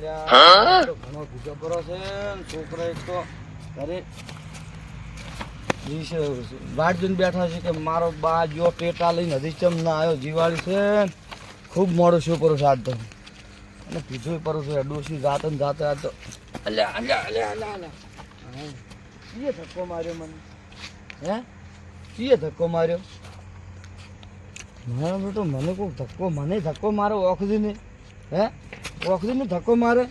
અલ્યા ઘણો બીજો કરો છે છોકરા એક તો ઘરે વાટ જોઈને બેઠા છે કે મારો બા જો પેટા લઈને હજી ચમ ના આવ્યો જીવાળી છે ખૂબ મોડો શું કરું છે આજ તો. અને પીછું કરું છું ડોસી જાત ને જાતે આજ તો. અલ્યા અલ્યા અલ્યા અલ્યા અલ્યા. કીએ ધક્કો માર્યો મને? હે? કીએ ધક્કો માર્યો? મારા બેટો મને કોઈ ધક્કો મને ધક્કો મારે ઓખદીને હે? ઓખદીને ધક્કો મારે.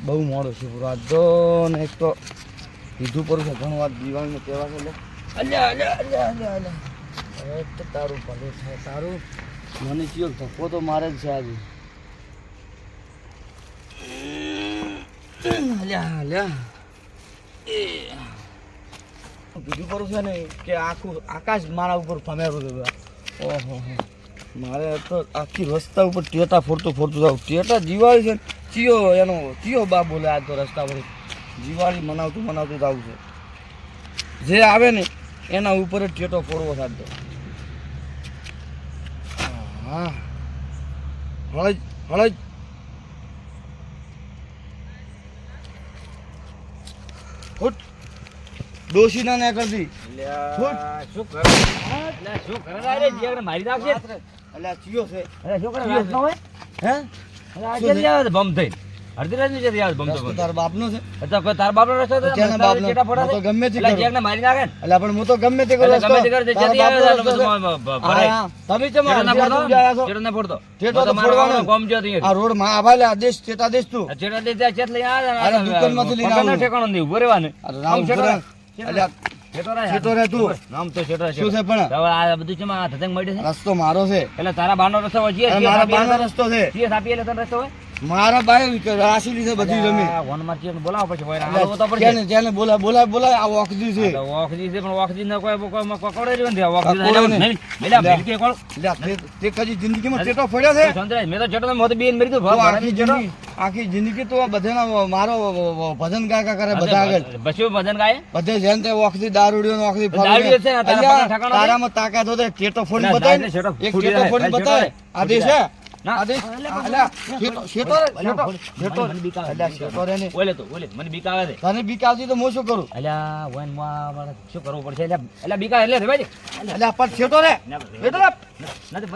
બહુ મોડો છે પૂરો. તો ને એક તો કીધું પડું છે, ઘણું વાત દીવાનું કહેવા છે અલ્યા અલ્યા અલ્યા અલ્યા તારું ભલે થાય, તારું. મને કયો ધક્કો તો મારે જ છે આજે. અલ્યા અલ્યા. એ. કીધું કરું છે ને કે આખું આકાશ મારા ઉપર ફમેરું છે ઓહો, હો. મારે તો આખી રસ્તા ઉપર ટેટા ફોડતું ફોડતું જાવ ટેટા દિવાળી છે ચિયો એનો ચિયો બા બોલે આ તો રસ્તા પર. દિવાળી મનાવતું મનાવતું જ છે. જે આવે ને એના ઉપર જ ટેટો ફોડવો સાધતો હા. હળજ હળજ. ફૂટ. ડોશી ના ના કરતી શું કરે? શું કરે? મારી નાખશે અલ્યા ચિયો છે. અરે શું રાત ન હોય? હે? અરે આ જલ્દી આવે બમ થઈ અડધી ની જલ્દી આવે બમ તો તારા બાપનો છે. એટલે તાર બાપનો રસ્તો હતો? અત્યારના તારે બાપનો. ચેટા ફોડા તો ગમે તે એટલે કરું. મારી નાખે ને. પણ હું તો ગમે તે કરું ગમે તે કરે છે, આવે એટલે ભરાય. તમે ચમ ના ફોડતો? ચેટા ના ફોડતો. ચેટો તો ફોડવાનો. ગામનો ગામ જ્યો આ રોડમાં આભાલે આ દેશ ચેટા દેશ તું ચેટા દે ચેટ લઈને આવ્યા અરે આ દુકાનમાંથી લઈને પગારનો ઠેકાણો નહીં, ઊભો રહેવાનું. આમ ચેટો ભરા. ચેટો રહે તું. નામ તો ચેટો શું છે પણ? હવે આ બધું છે આ ધતંગ મળ્યું છે? રસ્તો મારો છે. એટલે તારા બાનો રસ્તો હોય મારા બાનો રસ્તો છે. જીએસ આપીએ એટલે તને રસ્તો હોય? મારા ભાઈ રાશી લીધે બધી જમી વનમાં કે બોલાવો પછી હોય આવો તો પડશે જેને જેને બોલા બોલા બોલાય આ ઓખદી છે. આ છે પણ વોખજી ન કોઈ કોઈ કોકડે કોકડે ને નહીં. મેલા. કોણ? તે- કજી જિંદગીમાં ચેટો ફોડ્યો છે? સંતરાજ મે તો ચટો મોત બેન મરી તો આખી જિંદગી આખી જિંદગી તો બધાના મારો ભજન ગાયકા કરે બધા આગળ. બસ્યો ભજન ગાય? બધે જેમ તે ઓખથી દારૂડિયો ને ઓખથી દારૂડિયો છે તારામાં તાકાત હોય તો એક ચેટો ફોડી બતાય એક ચેટો ફોડી બતાય. આ દેશ ફૂટી મને બીક આવે, છે તને બીક આવતી તો હું શું કરું અલ્યા વનમાં શું કરવું પડશે એટલે એટલે બીક આવે એટલે ભાઈ અલ્યા પણ ચેટો રે ચેટો રે નથી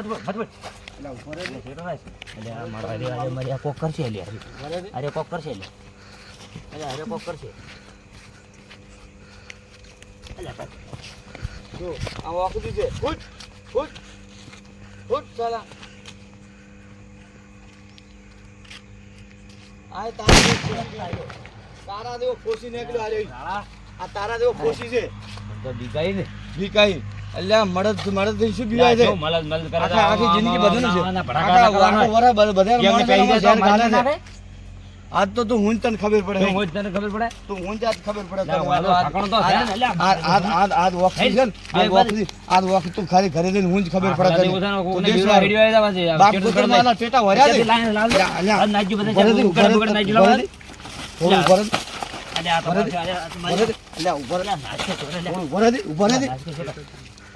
અરે કોક કરશે ને. અરે કોક કરશે અલ્યા અલ્યા અરે કોક કરશે જો, આ ફૂટ ફૂટ ફૂટ સાલા આ તારા જેવો ફોસી નીકળ્યો. આ તારા જેવો ફોસી છે. તો બીકાઈ ને. બીકાઈ અલ્યા મળદ મળદથી શું બીવાય છે? મળદ મલદ કરે આખી જિંદગી બધું છે. આખા કરવાના. બધા મળદ ને દે તો મારી. આજ તો તું હું તને ખબર પડે હું તને ખબર પડે તું હું જ આજ ખબર પડે અલ્યા. આજ આજ આજ આજ વખત છે ને આજ વખત તું ખાલી ઘરે જઈને હું જ ખબર પડે તને. દિવસ આનો તું કોકને દેશ બીવડા વાળો. હેડ્યો આવ્યા પાછી. આ બાપ ચેટલું પુત્ર કરી મારા દે. ટેટા વર્યા છે. ચેટલી લાઈન લાલ દે. ઉપર અલ્યા. આ નાજ્યું બધા ઊભો ઉપર ચેટલું ઉપર રહે, ઉપર બુકળે ઉપર ઊભો ઉપર રહે. ઉપર થોડું ઉપર રહે. ઉપર આ ઉપર ઊભો ઉપર મારે ઉપર અલ્યા, ઉપર તો ઉપર મારે ઉપર અલ્યા, ઉપર રહે. ઉપર નાજકે ઉપર અલ્યા. ઉપર ઊભો ઉપર દી, ઉપર રહે ઉપર નાજકે ઉપર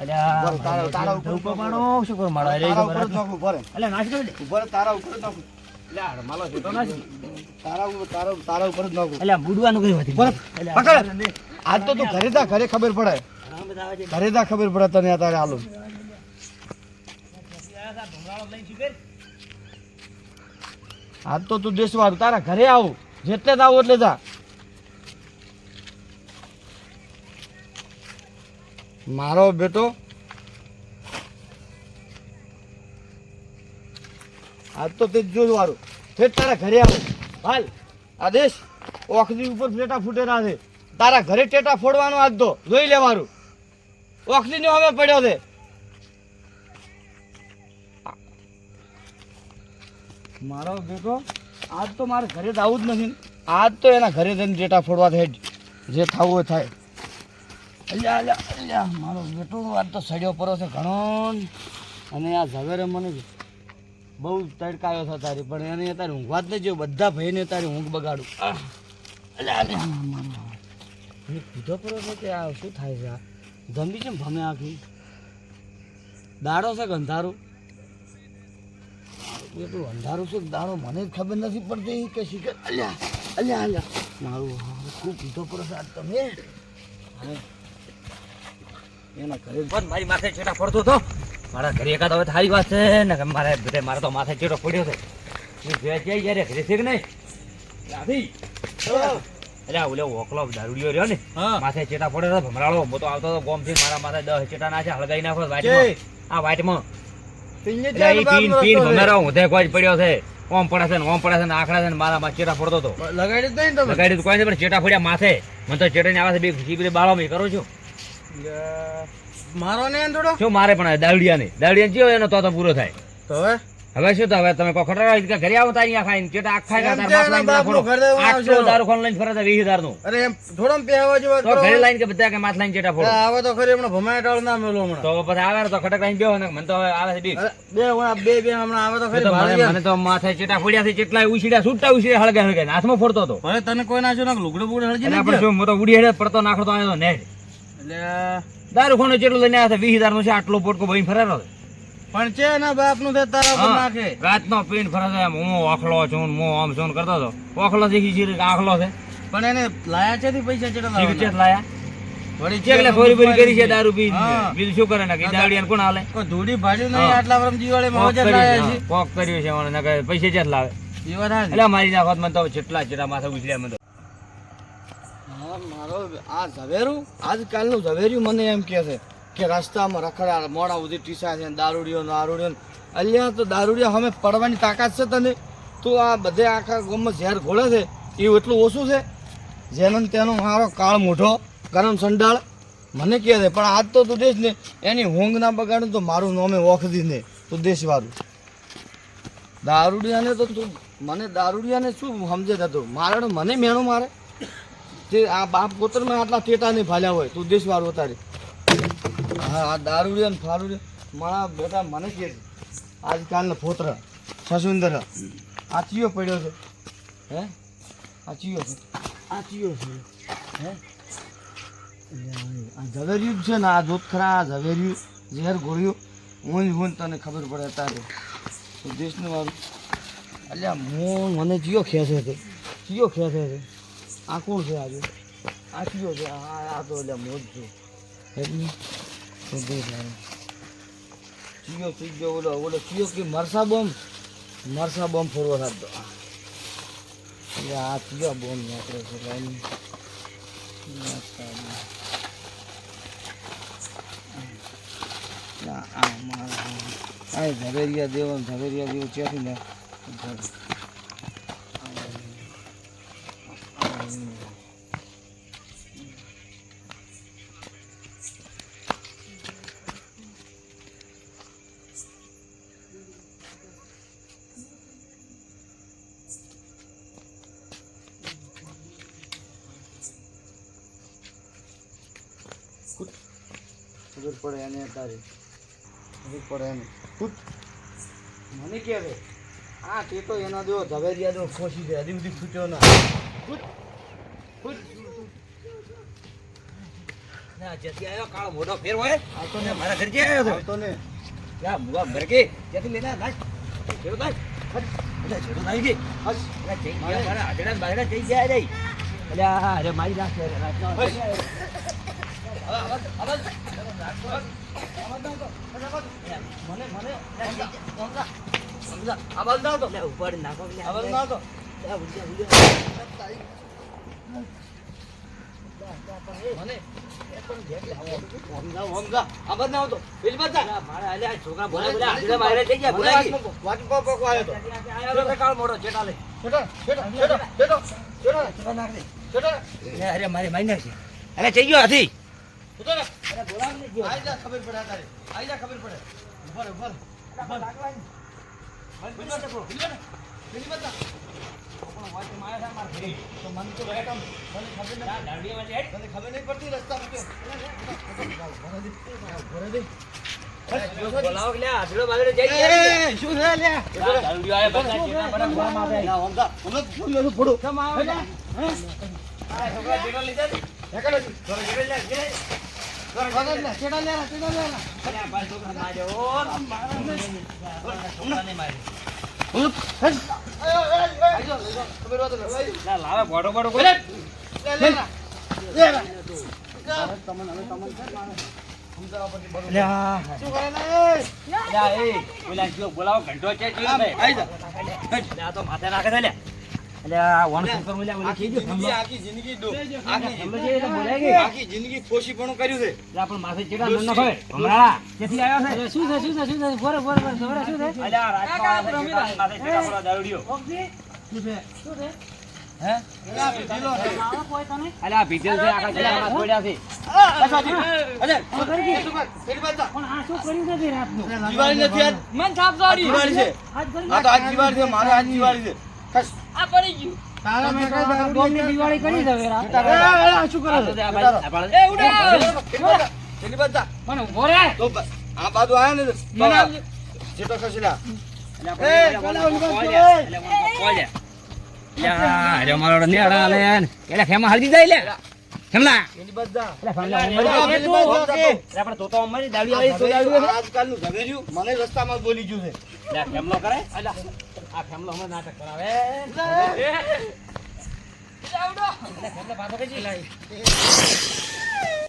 અલ્યા, ઉપર રહે, ઉપર તારા ઉપર ઉપર ઉપર શું ઉપર મારો ઉપર તારા ઉપર ઉપર જ ઉપર ઊભો ઉપર અલ્યા, ઉપર કરી ઉપર ઊભો ઉપર તારા ઉપર ઉપર નાખું. ઉપર માલો ઉપર તો ઉપર તારા ઉપર ઉપર તારા ઉપર જ નાખું. ઉપર બુડવાનું ઉપર હતી. ઉપર રહે. ઉપર પકડ. આજ તો તું ઘરે જા ઘરે ખબર પડે. આમ બધા આવે છે. ઘરે જા ખબર પડે તને અત્યારે હાલો. આજ તો તું દેશવાળું. તારા ઘરે આવું. જેટલે જ આવું એટલે જા. મારો બેટો આજ તો તે જો વાળું ફેર તારા ઘરે આવો. હાલ. આદેશ ઓખની ઉપર ટેટા ફૂટેલા છે. તારા ઘરે ટેટા ફોડવાનો આજ તો. જોઈ લેવાનું. ઓખની હવે પડ્યો છે. મારો બેટો, આજ તો મારે ઘરે તો આવું જ નથી. આજ તો એના ઘરે જઈને ટેટા ફોડવા થાય જે. થવું હોય થાય. અલ્યા અલ્યા અલ્યા, મારો બેટો, આજ તો સડ્યો પરો છે ઘણો અને આ ઝવેરે મને બહુ તડકાયો છે તારી, પણ એને તારી ઊંઘવા જ જો બધા ભાઈને તારી ઊંઘ બગાડું. પીધો પરો છે કે આ શું થાય છે? આ જમી છે ભમે આખી? દાડો છે અંધારું? એટલું અંધારું છે દાડો, મને ખબર નથી પડતી કે શીખે અલ્યા અલ્યા અલ્યા મારું શું પીધો છે તમે? એના ઘરે મારી માથે છેટા પડતો હતો. મારા ઘરે એકાદ હવે થારી વાત છે ને કે મારે બધે મારે તો માથે ચેટો પડ્યો છે. હું જે જઈ યારે ઘરે છે કે નહીં? ત્યાંથી અલ્યા ઓલે ઓકલો દારૂડિયો રહ્યો ને માથે ચેટા પડ્યો હતો ભમરાળો. હું તો આવતો હતો ગોમથી મારા માથે દસ ચેટા નાખે હળગાઈ નાખો. વાઈટમાં આ વાઈટમાં પીન પીન ભમરાળો ઊંધે કોઈ જ પડ્યો છે. ઓમ પડે છે ને ઓમ પડે છે ને આખડા છે ને મારા માં ચેટા પડતો હતો. લગાડી જ તમે. લગાડી તો કોઈ નહીં પણ ચેટા પડ્યા માથે. મને તો ચેટા ની આવે છે બે ખુશી બધી બાળો મેં કરું છું. મારો ને થોડો શું મારે પણ દાવડિયા ને દાવડિયા જીવો એનો તો તો પૂરો થાય. તો હવે? હવે શું તો હવે તમે કોઈ ખોટા કે ઘરે આવો તારી ખાઈને. ચેટા આખા ના તાર ઘર દેવું આવશે આટલો દારૂ ખોન લઈને ફરતા છે વીસનું અરે એમ થોડો પહેવા જો તો ઘરે લાઈને કે બધા કે માથ લાઈને ચેટા ફોડો. આવે તો ખરી હમણાં ભમાય ટાળ ના મેલો હમણાં. તો પછી આવે તો ખટક લાઈને બેહો ને મને તો હવે આવે છે બી બે હમણાં બે બે હમણાં આવે તો ખરી મને તો માથે ચેટા ફોડ્યા છે કેટલાય ઉછીડા છૂટા ઉછીડ્યા હળગે હળગે હાથમાં ફોડતો તો અરે તને કોઈ ના જો ના લુગડો બુગડો એટલે ને? આપણે શું મો તો ઉડી હેડે પડતો નાખતો આવ્યો ને એટલે દારૂ ખોનો જેટલું લઈને આવ્યા વીસ હજાર નો છે આટલો પોટકો ભાઈ ફરેલો છે પણ છે ના બાપનું તારા ઉપર હા. નાખે. રાતનો પીન ફરાતો એમ. હું ઓખલો છું હું આમ છું કરતો હતો. ઓખલો દેખી છે આખલો છે. પણ એને લાયા છે પૈસા ચેટલા છે લાયા? વળી છે એટલે ચોરી બોરી કરી છે દારૂ પી. બીજું શું કરે? ને કે કોણ હાલે? કોઈ ધૂળી ભાડ્યું નહીં આટલા વર્ષ દિવાળીમાં કોક વજન લાયા છે, કોક કર્યું છે મને પૈસે એ વાત એટલે મારી નાખો તો મને તો જેટલા જેટલા માથા ઉછળ્યા મને મારો આ ઝવેરું, આજકાલનું ઝવેર્યું મને એમ કહે છે કે રસ્તામાં રખડા મોડા સુધી ટીસા છે દારૂડિયો દારૂડિયો અલ્યા તો દારૂડિયા અમે પડવાની તાકાત છે તને? તું આ બધે આખા ગામમાં ઝેર ઘોળે છે? એ એટલું ઓછું છે? જેનો તેનો મારો કાળ મોઢો, ગરમ સંડાળ, મને કહે છે, પણ આજ તો તું દેશ ને એની ઊંઘ ના બગાડે તો મારું નામે ઓખદી ને, તું દેશવાળું. દારૂડિયાને તો તું, મને દારૂડિયાને શું સમજે થતું મારે મને મેણું મારે? તે આ બાપ કોતરમાં આટલા ટેટા નહીં ફાલ્યા હોય તું દેશવાર ઉતારી હા આ દારૂડિયા ને ફારૂડિયા મારા બેટા મને કે આજકાલના ફોત્ર સસુંદર આ ચિયો પડ્યો છે. હે? આ ચિયો છે. આ ચિયો છે. હે? આ ઝવેર્યું છે ને આ જોતખરા ખરા આ ઝવેર્યું ઝેર ગોળ્યું. ઊંઝ ઊંઝ તને ખબર પડે તારે. તો દેશનું વાળું અલ્યા હું મને ચિયો ખેંચે છે. ચિયો ખેંચે છે. આ કોણ છે આજે. આ કયો છે. આ આ તો એટલે મોજ છે. ચિયો ચિયો ઓલો ઓલો ચિયો કે મરસા બોમ્બ? મરસા બોમ્બ ફોરવો થતો એટલે આ ચિયો બોમ્બ નાખે છે લાઈન આ મારા આ ઝવેરિયા દેવો ઝવેરિયા દેવો ક્યાંથી ને એને તારે પડે એને મને કે હવે આ ટેટો એના જેવો ઝવેરિયા જેવો ખોસી દે હજી સુધી ફૂટ્યો ના ફૂટ ફૂટ ના, જેથી આયો કાળો મોટો ફેર હોય આવતો ને મારા ઘર જે આવ્યો હતો આવતો ને યા બુઆ મરકે જેથી લેના નાચ જેડો નાચ એટલે જેડો નાઈ ગઈ હસ એટલે જઈ ગયા મારા આડડા ને બાયડા જઈ ગયા રે એટલે અરે મારી નાખે અરે છોકરા બોલા બોલા બાયડા ગયા અરે, મારી મારી નાખી અરે જઈ ગયો હાથી છેટો અરે બોલાવ ને આઈ જા ખબર પડે તારે આઈ જા ખબર પડે. તો મને તો મને ખબર મને ખબર નહીં પડતી રસ્તામાં કેમ. ઊભા રહે દે. બોલાવો લે, આડડો બાયડો જઈ શું છે લ્યા? દારૂડિયો આયો, બધા જેટા બધા ગોળા માથે. લા, હમદા, હમણાં ફોન મેલું ફોડું. આ છોકરા જેટલો લીધો ને, હેકડે છે. થોડો જેટલો લે, લે. વગર લે, ચેડા લે, ચેડા લે. અરે આ છોકરા માર્યો. છોકરાને માર્યો. હું હેડ. આઈ જાઓ, લઈ જાઓ. ખબર હોય તો લઈ જાઓ. લા, લાવે બોલાવો ઘંટો છે તો માથે નાખે છે દિવાળી નથી આજ. મન થાપ દોડી દિવાળી છે આજ કરી આ તો આજ દિવાળી છે મારે આજ દિવાળી છે. આ પડી ગયું. દિવાળી કરી દે શું આ બાજુ- આયા ને મને રસ્તામાં બોલી ગયું છે. આ ફેમલો હમણાં નાટક કરાવે આવડો પાછો કઈ લાવી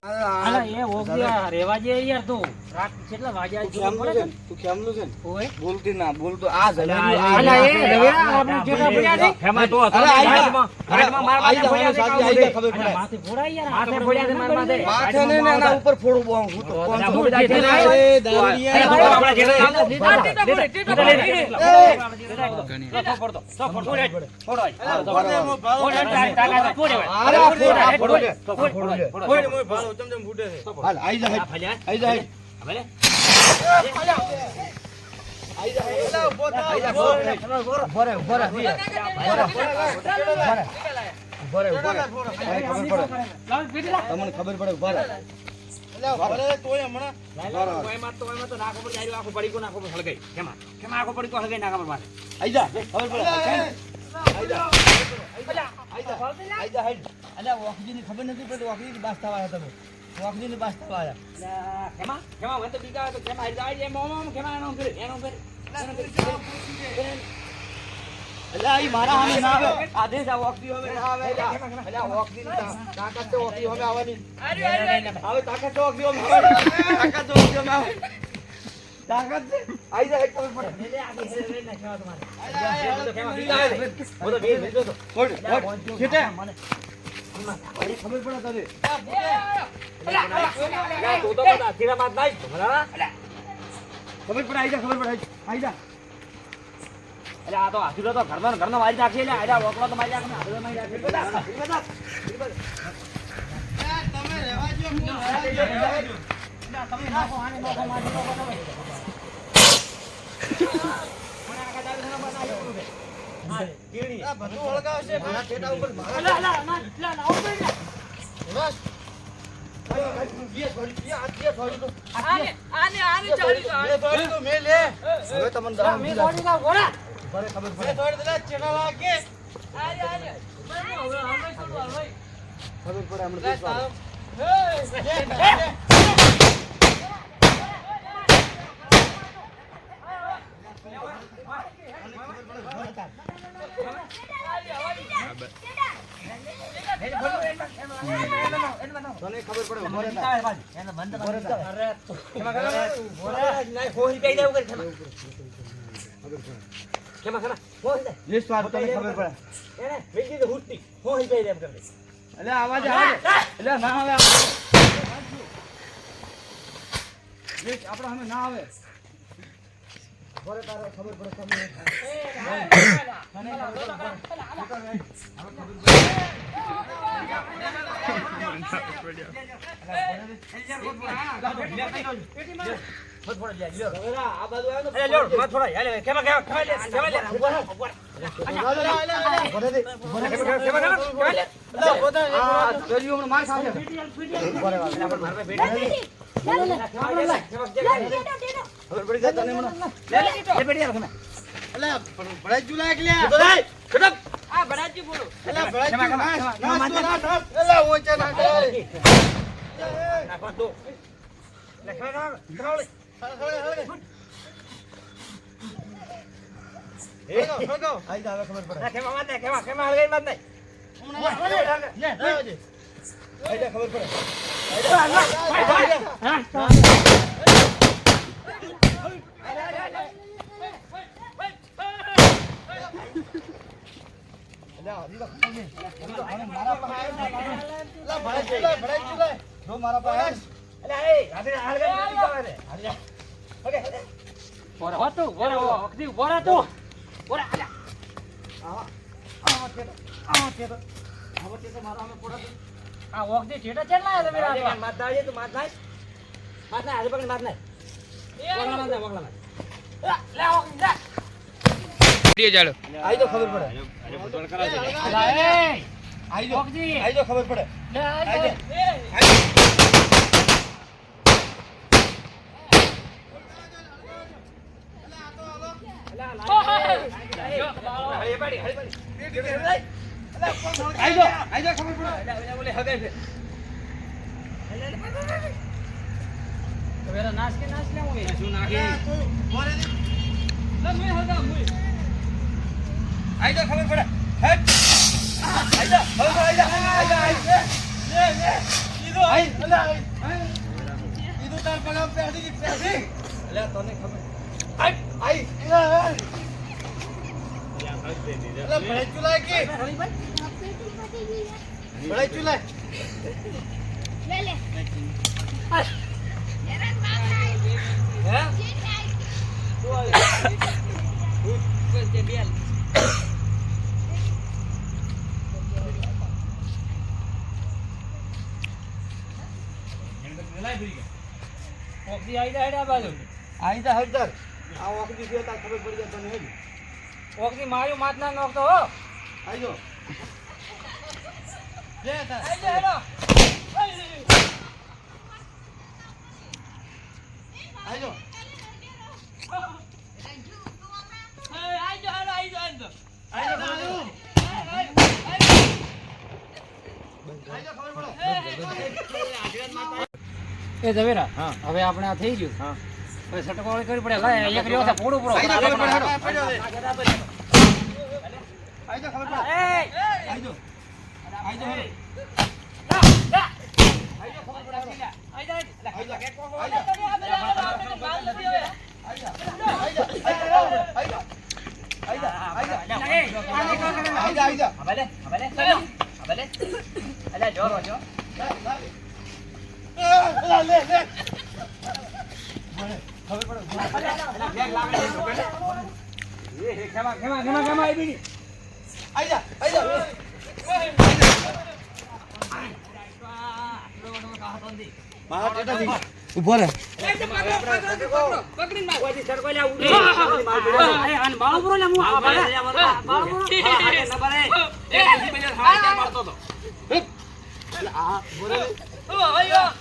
અલા એ ઓગિયા રેવા જે યાર તું રાત કેટલા વાગ્યા તું ખેમલું પડે? તું ખેમલું છે? ઓય બોલતી ના આ ઝઘેર્યું, આ અલા, એ આપણે જેટલા પડ્યા છે. ખેમા તો અરે, આઈ જા. ગાડીમાં. ગાડીમાં માર માથે જા, પડ્યા છે જા, કામ ખબર પડે. માથે ફોડાય યાર માથે પડ્યા છે માર માથે. માથે ને ને ઉપર ફોડું બહુ હું તો કોણ છું? એ, દારૂડિયા. અલા, આપણે લીધા. લીધા. તો ફોડ તો ફોડ, ફોડ, ફોડ, ફોડ, ફોડ. ફોડ ફોડ, ફોડ. અરે, ફોડ, ફોડ ફોડ, ફોડ, ફોડ, ભાળો, ચમ ચમ ફૂટે છે. હાલ, આઈ જા, આ હેડ. ફલ્યા. આઈ જા, હેડ. આ ભલે. પડે. તમને ખબર પડે ઊભા રહે. નાખો આખું પડીકું નાખો પર હળગાઈ. કેમાં? કેમાં પડી પડીકું હળગાઈ નાખા મારે? આઈ જા, ખબર પડે. અલ્યા, વોકજીની ખબર નથી પડતી, વોકજીની બાસ થવા આવ્યા તમે. વોકજીની બાસ થવા આવ્યા. અલા, કેમાં? કેમાં? મને તો બીક આવે તો કેમાં? આવી જાય, એમ, ઓમ, ઓમ, એનો કરે, એનો કરે. અલ્યા, ઈ મારા સામે ના આવે. આધે જ આ હવે ના આવે. અલ્યા, તાકાત આવવાની. વોકજી આવે. તાકાત છે. આઈ જા, હેડ, ખબર પડે. લે, આ બેસે લઈને નાખ્યા તમારે. મને તો કેમાં બીક આવે છે. તો બીક લીધો તો. ફોડ, ફોડ. મને- મને- ખબર પડે તને. અલા, તું અધીરામાં જ ખબર પડે, આઈ જા, ખબર પડે. આઈ જા. અલા, આ તો હાથીડો તો ઘરમાં ને ઘરનો મારી નાખી લે. અલા, વોકલો તો મારી નાખે ને મારી. બધા. બધું. મારા મારા. બસ. આ જે છોડી, આ જે છોડી તો. આને, આને, આને ચાલી જાઓ. જે છોડી તો મેં લે. હવે તમને દવા મેં મૂકી. ભરે ખબર પડે. હમણાં પૂછવાનું. તને ખબર પડે ઊભો રહેતા. અરે, કેમાં કેમાં? ના, હોઈ જાય ને એવું કરે. કેમાં કેમાં? હોઈ જાય. જે સ્વાદ તને ખબર પડે. એને મેં કીધું હુંટતી. હોઈ જાય ને એમ કરે. એટલે આવાજ આવે એટલે ના આવે આપણે ના આવે ખબર પડે માર ખાશે ખબર પડે. કેવા કેવા કેવા હળગઈ ખબર પડે. આ ઓક્સી છેટા ચેટલા તમે માથા આવી તો માથા માથા હાજર પકડી માથા નહીં ઓગળા માથા ઓગળા ચાલો આઈ તો ખબર પડે આઈ તો આઈ તો ખબર પડે. આઈ તો આઈ જો આઈ જો ખબર પડે બોલે હગે છે વેરા નાશ કે નાશ લેવું એ શું નાખી? મોરે દે. લે મુય હગા મુય આઈ જા ખબર પડે. હે? આઈ જા હવે આઈ જા આઈ જા આઈ જા. લે લે કીધું આઈ. અલે આઈ. કીધું તાર પગા માર્યું માત ના નોખતો હો. આઈ જો લે આઈ એ ઝવેરા હવે આપણે આ થઈ ગયું. હા. હવે સટકો કરવી પડે. લાય એક રહ્યો છે પૂરો પૂરો આઈ જો ખબર પડે. આઈ જો આઈ જો આઈ જો ખબર પડે. આઈ જો આઈ જો કે કો કો આઈ જો આઈ જો આઈ જો આઈ જો આઈ જો ઊભો રે આ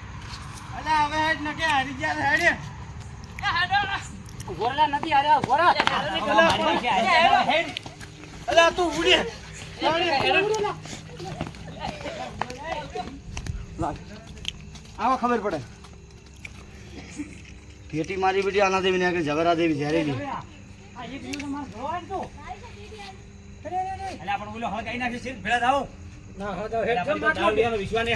અલા હવે હેડ નથી હારે તું ઉડી. આવા ખબર પડે. પેટી મારી બેટી આના દેવી ને આગળ ઝઘડા દેવી જ્યારે આપણે ઓલો થાવ વિશ્વાસ